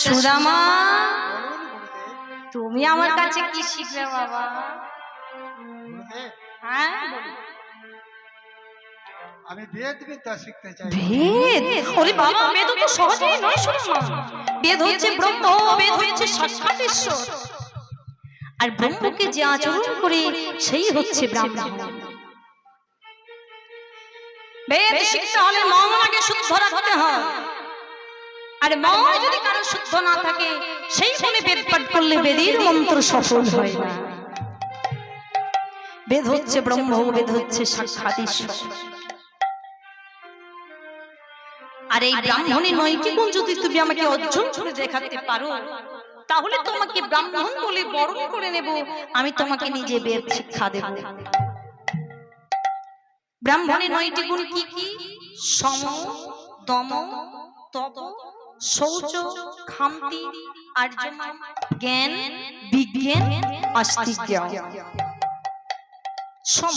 সুদামা তুমি আমার কাছে কি শিখবে বাবা? হ্যাঁ। আমি বেদ বিদ্যা শিখতে চাই। বেদ? ওরে বাবা বেদ তো সহজেই নয় বেদ হচ্ছে ব্রহ্ম বেদ হচ্ছে সাক্ষাৎ ঈশ্বর আর ব্রহ্মকে যে আচরণ করে সেই হচ্ছে ব্রাহ্মণ। বেদ শিখতে হলে মন আগে শুদ্ধ রাখতে হয়। আর মন যদি কারও শুদ্ধ না থাকে, সেই মনে বেদ পাঠ করলে বেদের মন্ত্র সফল হয় না। বেদ হচ্ছে ব্রহ্ম, বেদ হচ্ছে সাক্ষাৎ ঈশ্বর। আর এই ব্রাহ্মণের নয়টি গুণ? যদি তুমি আমাকে অর্জন করে দেখাতে পারো, তাহলে তোমাকে ব্রাহ্মণ বলে বরণ করে নেব। আমি তোমাকে নিজে বেদ শিক্ষা দেব। ব্রাহ্মণের নয়টি গুণ কি কি? সম, দম, তপ শৌচ, খামতি আর্যমা জ্ঞান, বিজ্ঞান আস্তিক্য সম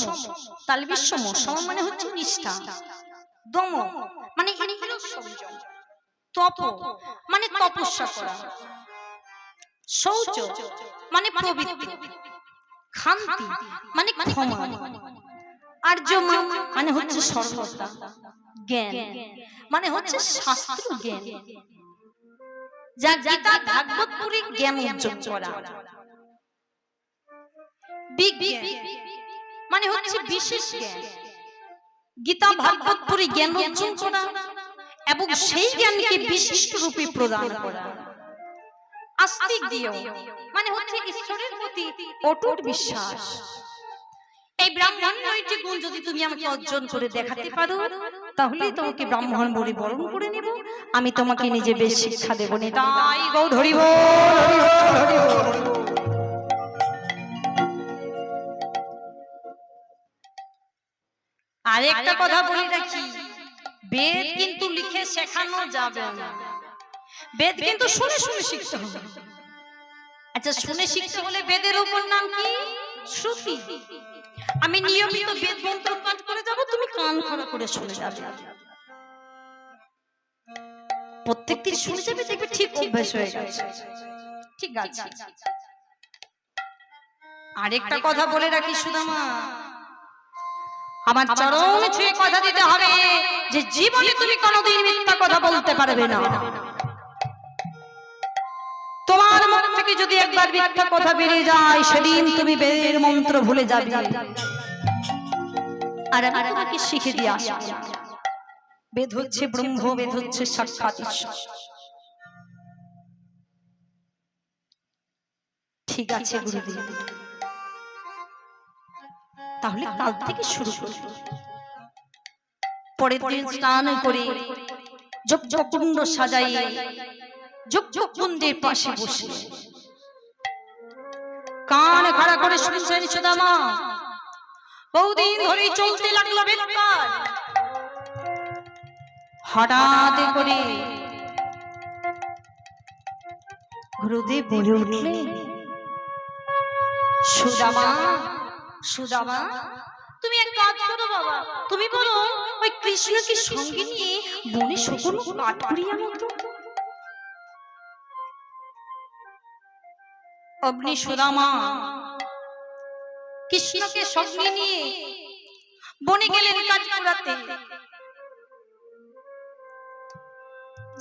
তালবি সম সম মানে হচ্ছে নিষ্ঠা। দম মানে ইন্দ্রিয় সংযম। তপ মানে তপস্যা করা। শৌচ মানে প্রবৃত্তি। খান্তি মানে ক্ষমা। আর্যমা মানে হচ্ছে সর্বতা জ্ঞান। মানে হচ্ছে শাস্ত্র জ্ঞান। যা গীতা ভাগবত পুরী জ্ঞান অর্জন করা। বিজ্ঞান। মানে হচ্ছে বিশেষ জ্ঞান। গীতা ভাগবত জ্ঞান অর্জন করা এবং সেই জ্ঞানকে বিশিষ্ট রূপে প্রদান করা। আস্তিক দিও। মানে হচ্ছে ঈশ্বরের প্রতি অটুট বিশ্বাস। এই ব্রাহ্মণ নয়টি গুণ যদি তুমি আমাকে অর্জন করে দেখাতে পারো, তাহলে তোমাকে ব্রাহ্মণ বলে বরণ করে নেব। আমি তোমাকে নিজে বেশ শিক্ষা দেব নে। তাই গৌ আরেকটা কথা বলি রাখি বেদ কিন্তু লিখে শেখানো যাবে বেদ কিন্তু শুনে শুনে শিখতে হবে। আচ্ছা শুনে শিখতে হলে বেদের উপর নাম কি? শ্রুতি। আমি নিয়মিত বেদ মন্ত্র পাঠ করে যাব তুমি কান খড়া করে শুনে যাবে। প্রত্যেকদিন শুনে যাবে দেখবে ঠিক অভ্যাস হয়ে গেছে। ঠিক আছে। আরেকটা কথা বলে রাখি সুদামা। আমার চরম ছুঁয়ে কথা দিতে হবে যে জীবনে তুমি কোনোদিন মিথ্যা কথা বলতে পারবে না। তোমার মন থেকে যদি একবার মিথ্যা কথা বেরিয়ে যায়, সেদিন তুমি বেদের মন্ত্র ভুলে যাবে। আর আমি শিখে দিয়ে আসব। বেদ হচ্ছে ব্রহ্ম, বেদ হচ্ছে সাক্ষাৎ ঈশ্বর। ঠিক আছে, গুরুদেব। তাহলে কাল থেকে শুরু করব পরের দিন স্নান করে যজ্ঞ কুণ্ড সাজাইয়ে যজ্ঞ কুণ্ডের পাশে বসে। কান খাড়া করে শুনছেন সুদামা বহুদিন ধরে চলতে লাগল বেদপাঠ হঠাৎ করে গুরুদেব বলে উঠলেন সুদামা সুদামা তুমি এক কাজ করো বাবা। তুমি বলো ওই কৃষ্ণকে সঙ্গে নিয়ে বনে শুকনো কাঠ কুড়িয়ে আনো অগ্নি সুদামা। কৃষ্ণকে সঙ্গে নিয়ে বনে গেলেন কাজ কুড়াতে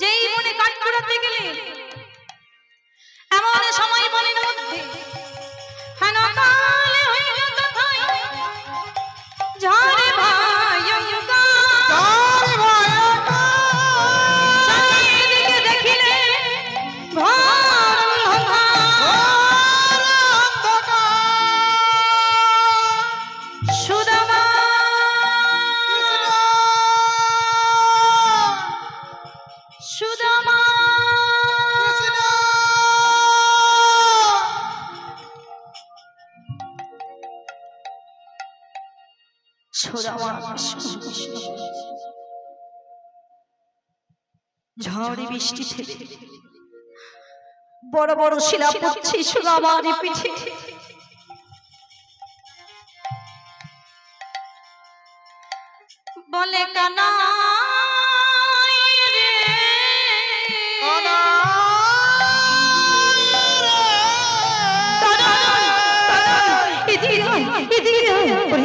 যেই বনে কাঠ ঝড়ে বৃষ্টি থেকে বড় বড় শিলা পড়ছে আমার পিঠে। বলে কানা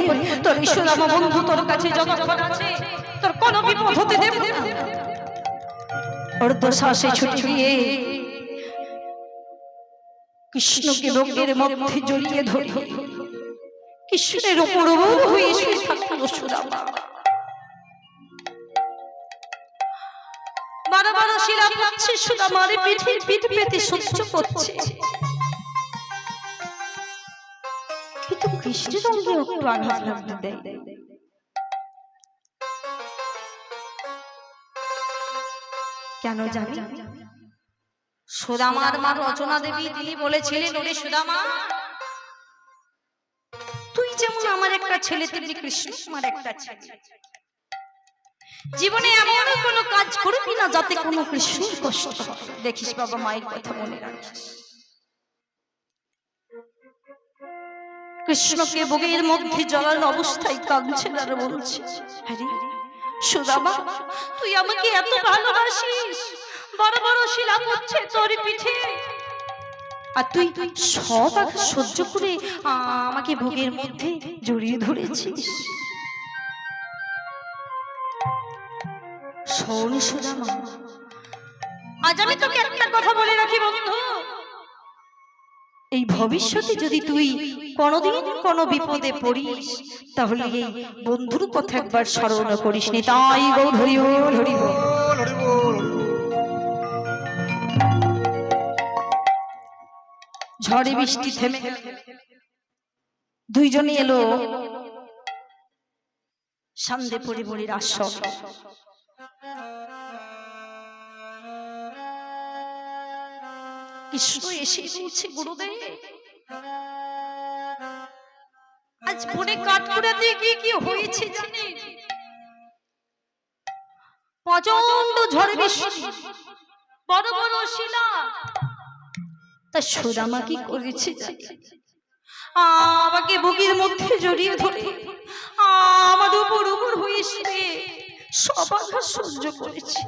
ওরে তোর ঈশ্বর আমার বন্ধু তোর কাছে যতক্ষণ আছে, তোর কোনো বিপদ হতে দেব অর্ধশ্বাসে ছুটে গিয়ে কৃষ্ণকে রোগের মধ্যে জড়িয়ে ধরে। কৃষ্ণের উপর হয়ে শুয়ে থাকল সুদামা। বারো বারো শিলা পাচ্ছে সুদামার পিঠের পিঠ পেতে সহ্য করছে। কিন্তু কৃষ্ণের অঙ্গে একটু আঘাত লাগতে দেয়। কেন জানি? সুদামার মা রচনা দেবী তিনি বলেছিলেন, ওরে সুদামা, তুই যেমন আমার একটা ছেলে, তেমনি কৃষ্ণ আমার একটা ছেলে। জীবনে এমন কোনো কাজ করবি না যাতে কোনো কৃষ্ণের কষ্ট দেখিস বাবা মায়ের কথা মনে রাখিস। কৃষ্ণকে বুকের মধ্যে জলার অবস্থায় কাঁদছে আর বলছে আরে সুদামা, তুই আমাকে এত ভালোবাসিস। বড় বড় শিলা পড়ছে তোর পিঠে। আর তুই সব আঘাত সহ্য করে আমাকে ভোগের মধ্যে জড়িয়ে ধরেছিস। শোন সুদামা, আজ আমি তোকে একটা কথা বলে রাখি বন্ধু। এই ভবিষ্যতে যদি তুই কোনোদিন কোনো বিপদে পড়িস, তাহলে এই বন্ধুর কথা একবার স্মরণ করিস নি তাই বল। ঝড়ে বৃষ্টি থেমে। দুইজনে এলো সান্দে পরিমরির আশ্রম কৃষ্ণ এসে বলছে, গুরুদেব, আজ বনে গিয়ে কি হয়েছে প্রচণ্ড ঝড় বৃষ্টি, বড় বড় শিলা। তা সুদামা কি করেছে আমাকে বুকের মধ্যে জড়িয়ে ধরে আমার উপর উপর হয়েছে সব আঘাত সহ্য করেছে।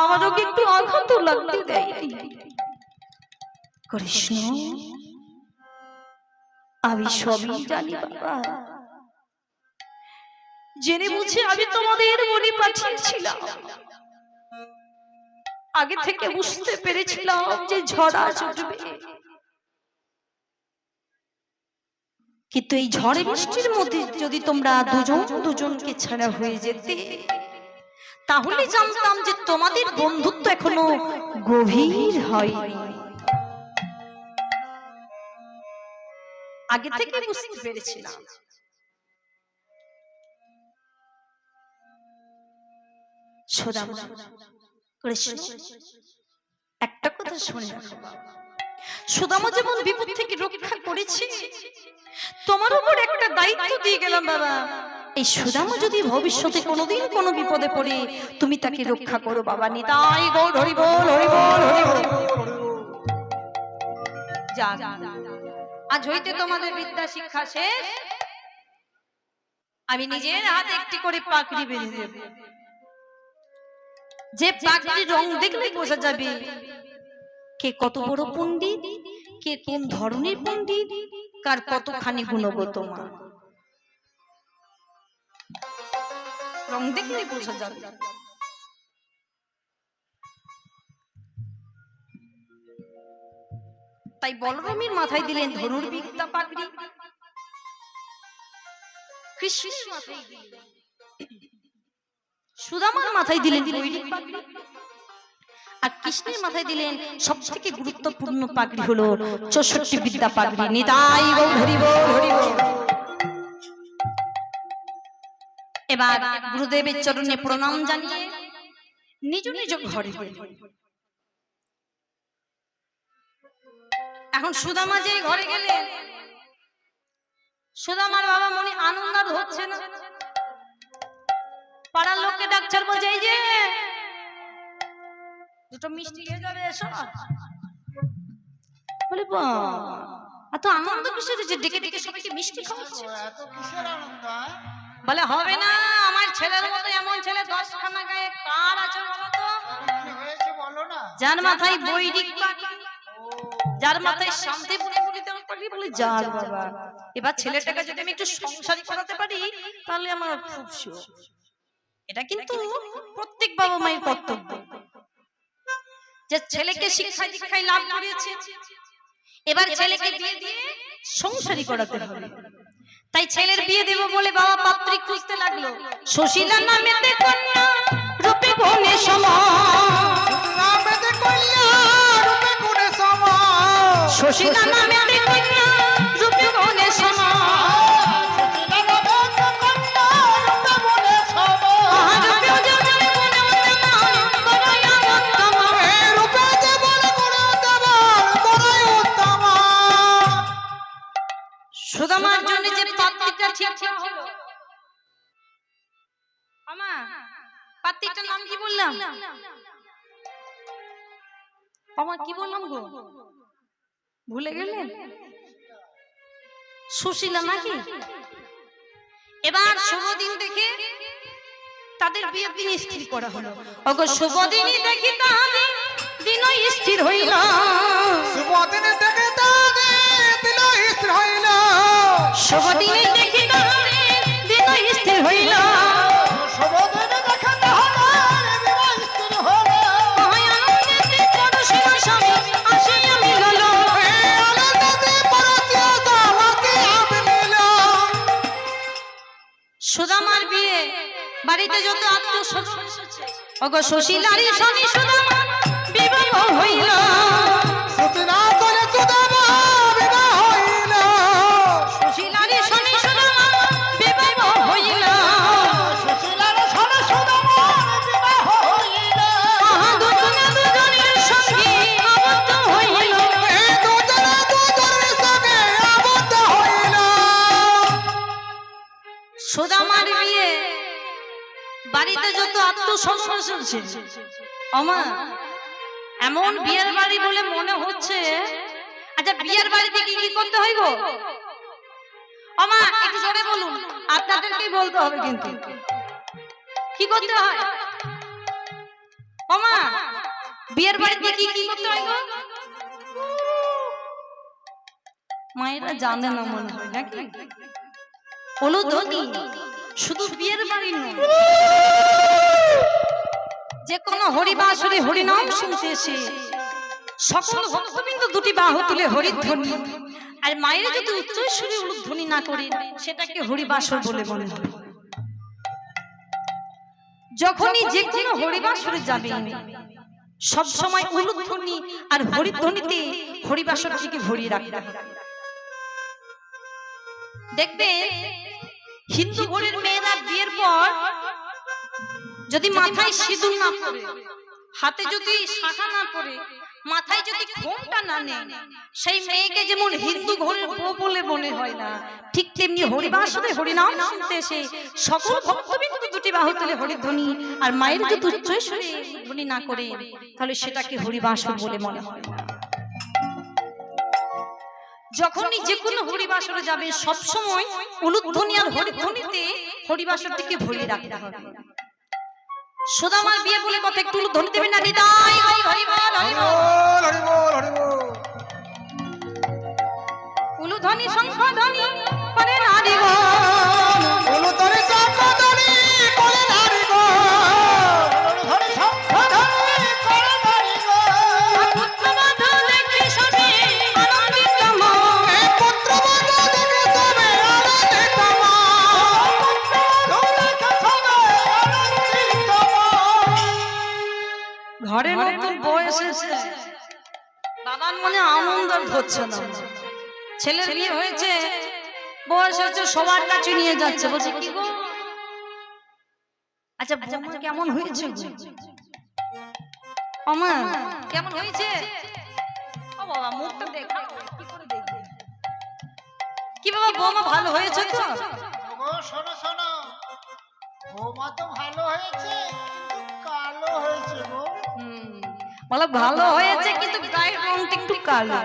আমার ওকে একটু আঘাত লাগতে দেয়নি। কৃষ্ণ আমি সবই জানি বাবা। জেনে বুঝে আমি তোমাদের মনে পাঠিয়েছিলাম। আগে থেকে বুঝতে পেরেছিলাম যে ঝড় আজ কিন্তু এই ঝড়ে বৃষ্টির মধ্যে যদি তোমরা দুজন দুজনকে ছাড়া হয়ে যেতে, তাহলে জানতাম যে তোমাদের বন্ধুত্ব এখনও গভীর হয়নি আগে থেকে বুঝতে পেরেছিলাম কৃষ্ণ, একটা কথা শুনে। সুদামা যেমন বিপদ থেকে রক্ষা করেছে, তোমার উপর একটা দায়িত্ব দিয়ে গেলাম বাবা। এই সুদামা যদি ভবিষ্যতে কোনোদিন কোনো বিপদে পড়ে, তুমি তাকে রক্ষা করো বাবা। নিতাই গৌর আজ হইতে তোমাদের বিদ্যা শিক্ষা শেষ। আমি নিজের হাতে একটি করে পাকড়ি বেঁধে দেব। যে পাগড়ির রং দেখলে বোঝা যাবে কে কত বড় পণ্ডিত? কে কোন ধরনের পণ্ডিত? কার কতখানি গুণগত মা? তাই বলরামের মাথায় দিলেন পাগড়ি। কৃষ্ণের মাথায় দিলেন। সুদামার মাথায় দিলেন পাগড়ি। আর কৃষ্ণের মাথায় দিলেন সব থেকে গুরুত্বপূর্ণ পাগড়ি হলো চৌষট্টি বিদ্যা পাগড়ি। নিতাই এবার গুরুদেবের চরণে প্রণাম জানিয়ে নিজ নিজ ঘরে এখন সুদামা যে ঘরে গেলেন সুদামার বাবা মনে আনন্দ হচ্ছে না? পাড়ার লোককে ডাক্তার বলছে এই যে দুটো মিষ্টি খেয়ে যাবে এসো। বলে এত আনন্দ কিসের যে ডেকে ডেকে সবাইকে মিষ্টি খাওয়াচ্ছে? এত কিসের আনন্দ? বলে হবে না আমার ছেলের মতো এমন ছেলে দশখানা গায়ে কার আছে বলো তো? বলো যার মাথায় বৈদিক যার মাথায় শান্তি পাগলি বলে যার বাবা এবার ছেলেটাকে যদি আমি একটু সংসারী করাতে পারি তাহলে আমার খুব সুখ। এটা কিন্তু প্রত্যেক বাবা মায়ের কর্তব্য। যে ছেলেকে শিক্ষা দীক্ষায় লাভ করিয়েছে এবার ছেলেকে বিয়ে দিয়ে সংসারী করাতে হবে। তাই ছেলের বিয়ে দেব বলে বাবা পাত্রী খুঁজতে লাগল। সুশীলা নামে কন্যা রূপে গুণে সমান। নামেতে কইলা রূপে গুণে সমান। সুশীলা নামেতে কন্যা রূপে গুণে সমান। বললাম আমার কি বললাম গো? ভুলে গেলেন? সুশীলা নাকি? এবার শুভ দিন দেখে তাদের বিয়ের দিন স্থির করা হলো। অগো শুভ দিনই দেখি তাহলে দিনই স্থির হইল। শুভ দিনই দেখি তাহলে বাড়িতে যত এসেছে অগো সুদামা বিবাহ হইল। সুশীলারই আত্মস্বজন এসেছে অমা, এমন বিয়ের বাড়ি বলে মনে হচ্ছে। আচ্ছা বিয়ের বাড়িতে কি কি করতে হইব? অমা, একটু জোরে বলুন আপনাদেরকেই বলতে হবে কিন্তু। কি করতে হয়? অমা, বিয়ের বাড়িতে কি কি করতে হয় গো মায়েরা জানে না মনে হয়, নাকি? হলো ধনী শুধু বিয়ের বাড়ি নয়। যে কোনো হরিবাসরে হরিনাম শুনতে এসে সকল ভক্তবৃন্দ দুটি বাহু তুলে হরিধ্বনি। আর মায়ের যদি উচ্চস্বরে উলুধ্বনি না করে, সেটাকে হরিবাসর বলে মনে হয়। যখনই যে কোনো হরিবাসরে যাবে, সব সময় উলুধ্বনি আর হরিধ্বনিতে হরিবাসরটিকে ভরিয়ে রাখতে দেখবে, হিন্দু ঘরের মেয়েরা বিয়ের পর যদি মাথায় সিঁদুর না পরে হাতে যদি শাখা না পরে মাথায় যদি ঘোমটা না নেয় সেই মেয়েকে যেমন হিন্দু ঘরের বউ বলে মনে হয় না ঠিক তেমনি হরিবাসরে হরিনাম শুনতে এসে সকল ভক্তবিন্দু দুটি বাহু তুলে হরিধ্বনি আর মায়ের যদি উচ্চস্বরে ধ্বনি না করে তাহলে সেটাকে হরিবাসর বলে মনে হয়। না যখনই যে কোনো হরিবাসরে যাবে সব সময় উলুধ্বনি আর হরিধ্বনিতে হরিবাসরটিকে ভরিয়ে রাখতে হবে। সুদামার বিয়ে বলে কত একটু ধরে দেবেন না? হৃদয় হরি হরি বল, হরি বল। উলুধ্বনি শঙ্খ ধ্বনি করে নারী আনন্দ না? ছেলের বিয়ে হয়েছে বয়স হচ্ছে সবার কাছে নিয়ে যাচ্ছে বলছে কি গো? আচ্ছা বৌমা কেমন হয়েছে গো? কেমন হয়েছে? ও বাবা মুখটা দেখ কি করে দেখবে? কি বাবা বৌমা ভালো হয়েছে তো? শোনো শোনো। বৌমা তো ভালো হয়েছে কিন্তু কালো হয়েছে গো। হুম, বলো ভালো হয়েছে কিন্তু গায়ের রংটা একটু কালো।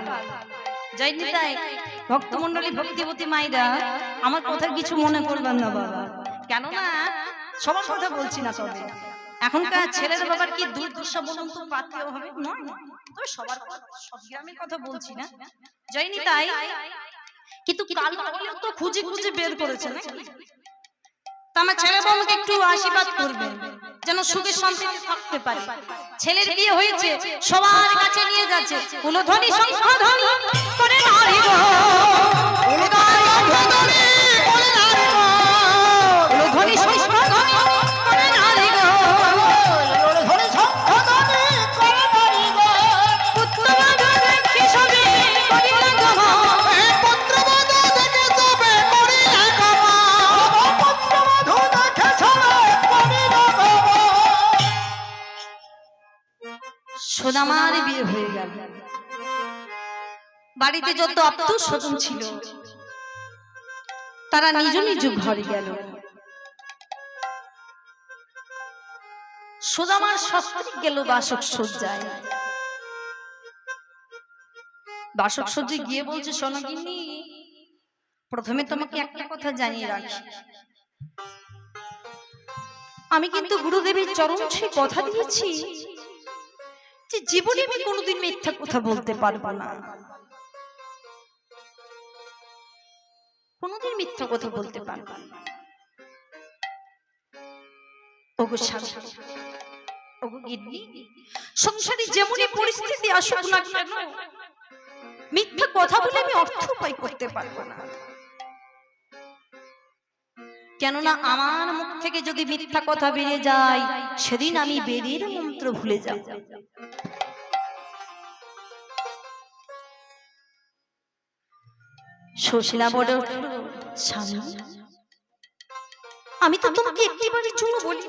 যাইনি তাই? ভক্তমন্ডলী ভক্তিবতী মাইরা আমার কথা কিছু মনে করবেন না বাবা। কেননা সবার কথা বলছি না তবে। এখনকার ছেলের বাবার কি দুর্দশা বলুন তো পাতলেও হবে? নয়। তবে সবার সব গ্রামের কথা বলছি না। যাইনি তাই? কিন্তু কাল তো খুঁজে খুঁজে বের করেছে না তা আমার ছেলে বউকে একটু আশীর্বাদ করবে, যেন সুখে শান্তিতে থাকতে পারে। ছেলের বিয়ে হয়েছে, সবার কাছে নিয়ে যাচ্ছে। কুলধ্বনি ধনী করে নারী সোনামার বিয়ে হয়ে গেল বাড়িতে যত আত্মীয় স্বজন ছিল তারা নিজ নিজ ঘরে গেল। সোদামার শাস্ত্রী গেল বাসক সজ্জায় বাসক সজ্জায় গিয়ে বলছে সোনাগিন্নি প্রথমে তোমাকে একটা কথা জানিয়ে রাখি। আমি কিন্তু গুরুদেবের চরণ ছুঁয়ে কথা দিয়েছি। যে জীবনে আমি কোনোদিন মিথ্যা কথা বলতে পারব না। কোনোদিন মিথ্যা কথা বলতে পারব না। কেননা আমার মুখ থেকে যদি মিথ্যা কথা বেরিয়ে যায়, সেদিন আমি বেরিয়ে মন্ত্র ভুলে যাব। সুশীলা বলে স্বামী, আমি তো তোমাকে একটিবারের জন্য বলি।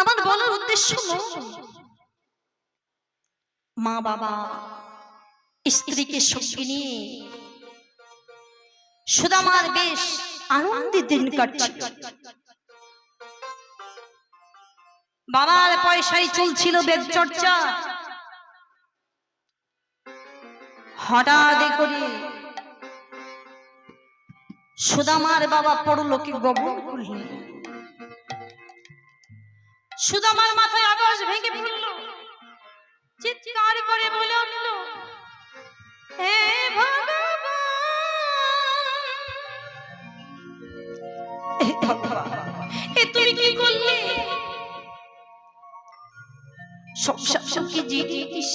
আমার বলার উদ্দেশ্য মা বাবা, স্ত্রীকে সঙ্গে নিয়ে সুদামার বেশ আনন্দের দিন কাটছিল বাবার পয়সায় চলছিল বেদ চর্চা হঠাৎ করে সুদামার বাবা পরলোকে গমন করলেন সুদামার মাথায় আকাশ ভেঙে পড়ল। চিৎকার করে বলে উঠল, হে এ তুমি কি করলে? সংসার সঙ্গে জিনিস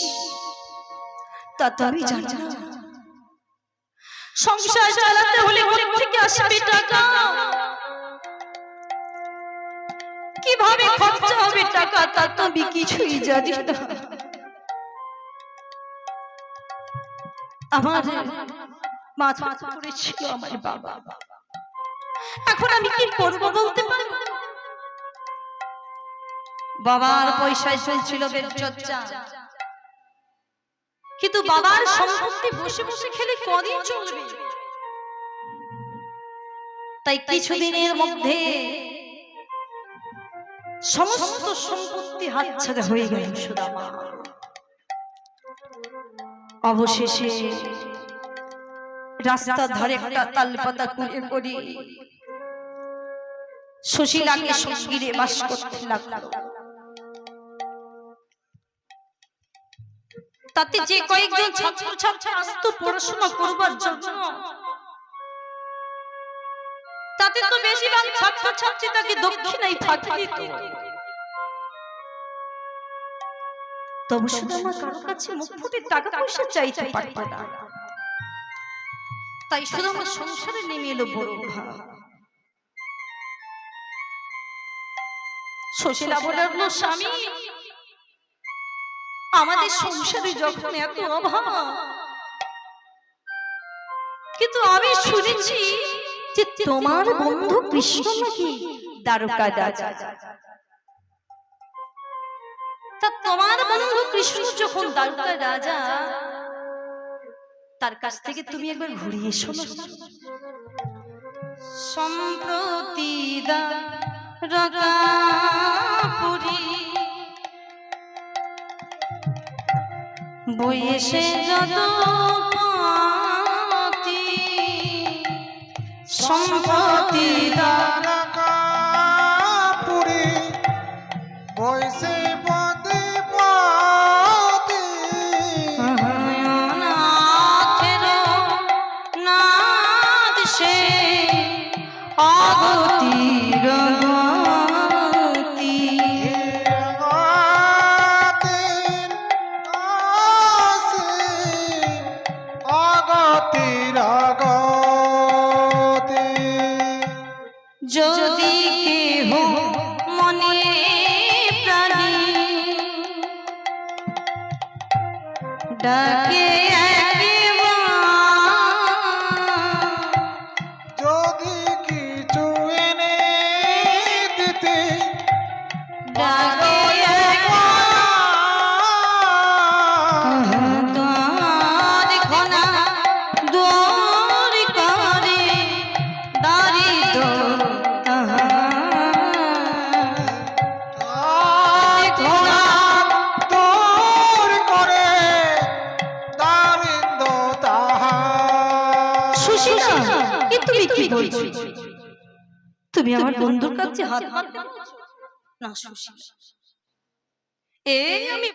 তা তো আমি জানি না। সংসার চালাতে হলে থেকে আসবে টাকা কীভাবে খরচা হবে টাকা তা তো আমি কিছুই জানি না। আমার মাথা করেছিল আমার বাবা। এখন আমি কি করব বলতে পারি? বাবার পয়সায় চলছিল বেদ চর্চা কিন্তু বাবার সম্পত্তি বসে বসে খেলে কদিন চলবে? তাই কিছুদিনের মধ্যে সমস্ত সম্পত্তি হাতছাড়া হয়ে গেল সুদামা। অবশেষে রাস্তার ধারে একটা তালপাতা কুড়ে করে সুশীলাকে সঙ্গীরে বাস করতে লাগল। তাতে যে কয়েকজন ছাত্র ছাত্রী আসতো পড়াশোনা করবার জন্য। তাতে তো বেশিরভাগ ছাত্র ছাত্রী তাকে দক্ষিণায় ফাঁকি দিত। তবু শুধু আমার কারও কাছে মুখ ফুটে টাকা পয়সা চাইতে পারত না। তাই শুধু আমার সংসারে নেমে এলো বড় অভাব। সুশীলা বলে স্বামী আমাদের সংসারে যখন এত অভাব, কিন্তু আমি শুনেছি যে তোমার বন্ধু কৃষ্ণ নাকি দ্বারকা রাজা তা তোমার বন্ধু কৃষ্ণ যখন দ্বারকা রাজা, তার কাছ থেকে তুমি একবার ঘুরিয়ে এসো সম্প্রতি দ্বারকাপুরী বইয়েছে যত পাতি সম্পত্তি তারকাপুরী হাত না। এই আমি